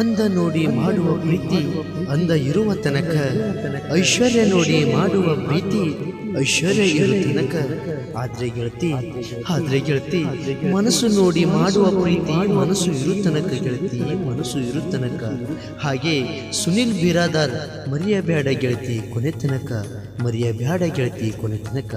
ಅಂದ ನೋಡಿ ಮಾಡುವ ಪ್ರೀತಿ ಅಂದ ಇರುವ ತನಕ. ಐಶ್ವರ್ಯ ನೋಡಿ ಮಾಡುವ ಪ್ರೀತಿ ಐಶ್ವರ್ಯ ಇರುವ ತನಕ. ಆದ್ರೆ ಗೆಳತಿ ಆದ್ರೆ ಗೆಳತಿ, ಮನಸ್ಸು ನೋಡಿ ಮಾಡುವ ಪ್ರೀತಿ ಮನಸ್ಸು ಇರು ತನಕ ಗೆಳತಿ, ಮನಸ್ಸು ಇರು ತನಕ. ಹಾಗೆ ಸುನಿಲ್ ಬಿರಾದಾರ್ ಮರೆಯಬೇಡ ಗೆಳತಿ ಕೊನೆ ತನಕ, ಮರೆಯಬೇಡ ಗೆಳತಿ ಕೊನೆ ತನಕ.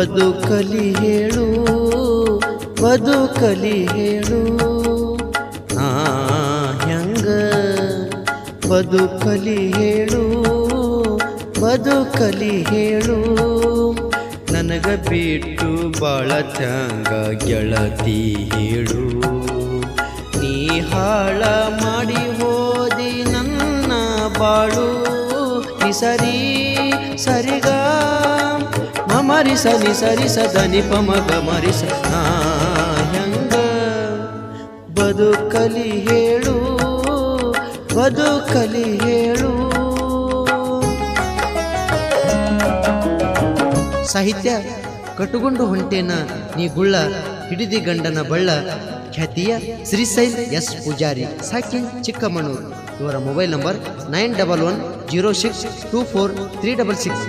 ಬದುಕಲಿ ಹೇಳು ಬದುಕಲಿ ಹೇಳು. ನಾ ಹೆಂಗ ಬದುಕಲಿ ಹೇಳು ಬದುಕಲಿ ಹೇಳು. ನನಗ ಬಿಟ್ಟು ಬಾಳ ಚಂಗ ಗೆಳತಿ ಹೇಳು. ನೀ ಹಾಳ ಮಾಡಿ ಹೋದಿ ನನ್ನ ಬಾಳು ಸರಿ ಮಮರಿ ಸನಿ ಸರಿ ಸದನಿ ಪಮಗ ಮರಿಸ. ಹೆಂಗ ಬದುಕಲಿ ಹೇಳು ಬದುಕಲಿ ಹೇಳು. ಸಾಹಿತ್ಯ ಕಟ್ಟುಕೊಂಡು ಹೊಂಟೇನ ನೀ ಗುಳ್ಳ, ಹಿಡಿದಿ ಗಂಡನ ಬಳ್ಳ. ಖ್ಯಾತಿಯ ಶ್ರೀಶೈಲ್ ಎಸ್ ಪೂಜಾರಿ ಸಾಕಿ ಚಿಕ್ಕಮಣ್ಣೂರು ಇವರ mobile number nine double one zero six two four three double six.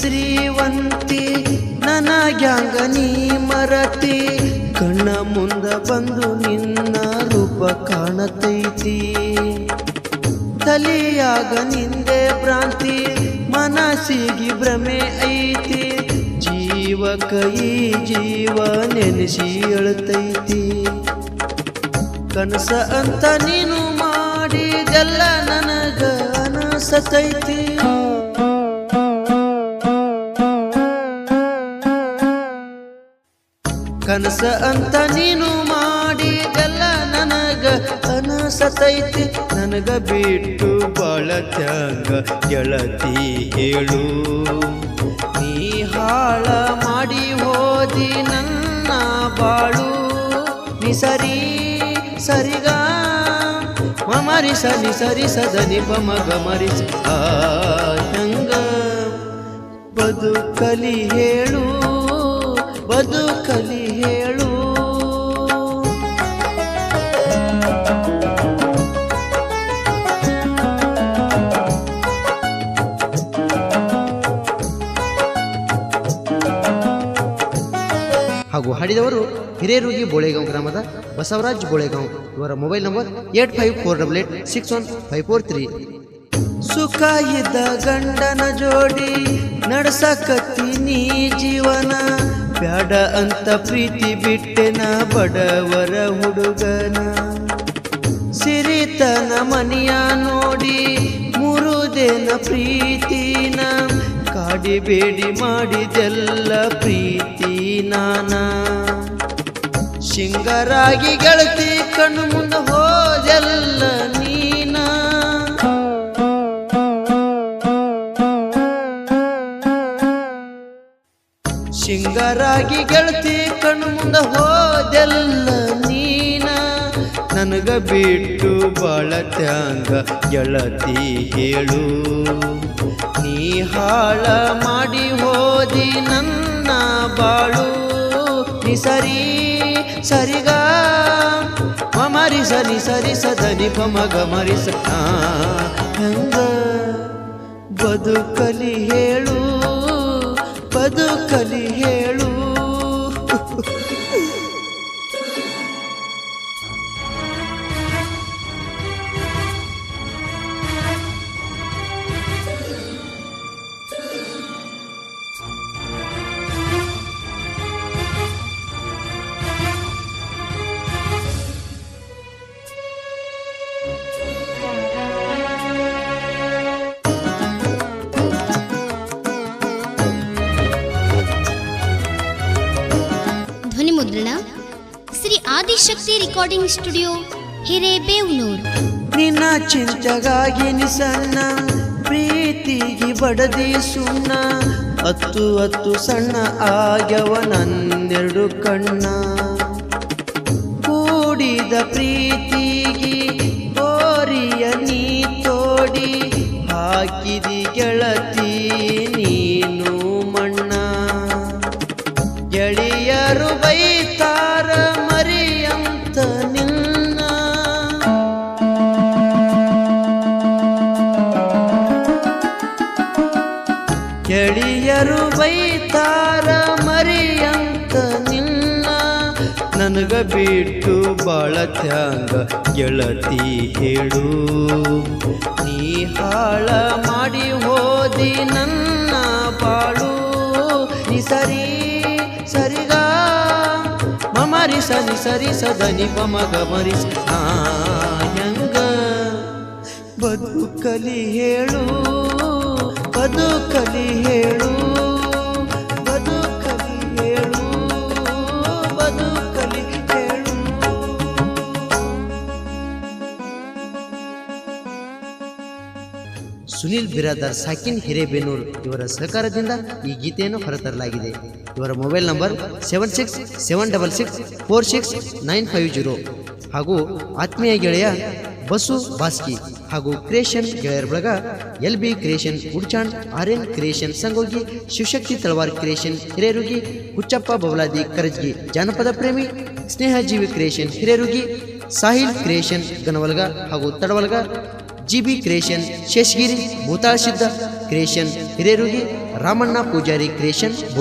Shrivanti, ನನಗ್ಯಾಂಗ ನೀ ಮರತಿ. ಕಣ್ಣ ಮುಂದ ಬಂದು ನಿನ್ನ ರೂಪ ಕಾಣತೈತಿ. ತಲೆಯಾಗ ನಿಂದೆ ಭ್ರಾಂತಿ, ಮನಸ್ಸಿಗೆ ಭ್ರಮೆ ಐತಿ. ಜೀವ ಕೈ ಜೀವ ನೆನೆಸಿ ಅಳತೈತಿ. ಕನಸ ಅಂತ ನೀನು ಮಾಡಿದೆಲ್ಲ ನನಗ ಅನಸತೈತಿ. ಅಂತ ನೀನು ಮಾಡಿ ಎಲ್ಲ ನನಗ ಅನಸತೈತಿ. ನನಗ ಬಿಟ್ಟು ಬಾಳ ತ್ಯಾಗ ಗೆಳತಿ ಹೇಳು. ನೀ ಹಾಳ ಮಾಡಿ ಹೋದಿ ನನ್ನ ಬಾಳು. ನೀ ಸರಿ ಸರಿಗ ಮಮರಿ ನಿ ಸರಿ ಸದನಿ ಪಮಗ ಮರಿಸ ಹಂಗ ಹೆಂಗ ಬದುಕಲಿ ಹೇಳು, ಬದುಕಲಿ ಹೇಳು. ಹಾಗೂ ಹಾಡಿದವರು ಹಿರೇರುಗಿ ಬೋಳೆಗಾಂವ್ ಗ್ರಾಮದ ಬಸವರಾಜ್ ಬೋಳೆಗಾಂವ್. ಇವರ mobile number eight five four double eight six one five four three. ಸುಖ ಇದ್ದ ಗಂಡನ ಜೋಡಿ ನಡ್ಸಕತ್ತಿ ನೀ ಜೀವನ. ಬ್ಯಾಡ ಅಂತ ಪ್ರೀತಿ ಬಿಟ್ಟೆನ ಬಡವರ ಹುಡುಗನ. ಸಿರಿತನ ಮನೆಯ ನೋಡಿ ಮುರುದೇನ ಪ್ರೀತಿನ. ಕಾಡಿ ಬೇಡಿ ಮಾಡಿದೆಲ್ಲ ಪ್ರೀತಿ ನಾನ. ಶಿಂಗರಾಗಿ ಗೆಳತಿ ಕಣ್ಣು ಮುಂದೆ ಹೋದೆಲ್ಲ ಶಿಂಗರಾಗಿ ಗೆಳತಿ, ಕಣ್ಣು ಮುಂದ ಹೋದೆಲ್ಲ ನೀನ. ನನಗ ಬಿಟ್ಟು ಬಾಳ ತ್ಯಾಂಗ, ಗೆಳತಿ ಹೇಳು. ನೀ ಹಾಳ ಮಾಡಿ ಹೋದಿ ನನ್ನ ಬಾಳು. ನೀ ಸರಿ, ಸರಿಗ. ಮಮರಿ ಸರಿ ಸರಿ ಸದನಿ ಪಮಗ ಹಂಗ ಬದುಕಲಿ ಹೇಳು. ಬದುಕಲಿ ಹೇಳು. ಮುದ್ರಣ ಶ್ರೀ ಆದಿಶಕ್ತಿ ರೆಕಾರ್ಡಿಂಗ್ ಸ್ಟುಡಿಯೋ ಹಿರೇಬೇವನೂರು. ನಿನ್ನ ಚಿಂತಗಾಗಿ ನಿಸನ್ನ, ಪ್ರೀತಿಗೆ ಬಡದಿ ಸುಣ್ಣ, ಹತ್ತು ಹತ್ತು ಸಣ್ಣ ಆಗ್ಯವ ನನ್ನೆರಡು ಕಣ್ಣ. ಕೂಡಿದ ಪ್ರೀತಿಗೆ ಗೋರಿಯ ನೀ ತೋಡಿ, ಹಾಕಿದಿ ಗೆಳತಿ ಗೆಳೆಯರು ಬೈತಾರ ಮರಿಯಂತ ನಿನ್ನ ನನಗ ಬಿಟ್ಟು ಬಾಳ ತ್ಯಾಂಗ ಗೆಳತಿ ಹೇಳು. ನೀ ಹಾಳ ಮಾಡಿ ಹೋದಿ ನನ್ನ ಬಾಳು. ನೀ ಸರಿ ಸರಿಗ ಮಮರಿ ಸರಿ ಸರಿ ಸದನಿ ಪಮಗ ಮರಿಸ ಹೆಂಗ ಬದುಕಲಿ ಹೇಳು. ಬದುಕಲಿ ಹೇಳು ಬದುಕಲಿ ಹೇಳು ಬದುಕಲಿ ಹೇಳು. ಸುನಿಲ್ ಬಿರಾದರ್ ಸಾಕಿನ್ ಹಿರೇಬೇನೂರ್ ಇವರ ಸಹಕಾರದಿಂದ ಈ ಗೀತೆಯನ್ನು ಹೊರತರಲಾಗಿದೆ. ಇವರ mobile number seven six seven double six four six nine five zero ಹಾಗೂ ಆತ್ಮೀಯ ಗೆಳೆಯ ಬಸು ಬಾಸ್ಕಿ ಹಾಗೂ ಕ್ರಿಯೇಷನ್ ಗೆಳೆಯರ ಬಳಗ L B creation Udchan R N creation Sangogi, Shivashakti Talawar creation, Hirerugi, Huchchappa Bavaladi Karajgi, ಜಾನಪದ ಪ್ರೇಮಿ, ಸ್ನೇಹಜೀವಿ ಕ್ರಿಯೇಷನ್, ಹಿರೇರುಗಿ, ಸಾಹಿಲ್ ಕ್ರಿಯೇಷನ್, ಗನವಲ್ಗ ಹಾಗೂ Tadavalga, GB creation, Sheshagiri, Bhutala Siddha creation, Hirerugi, Ramanna Pujari creation, Bole.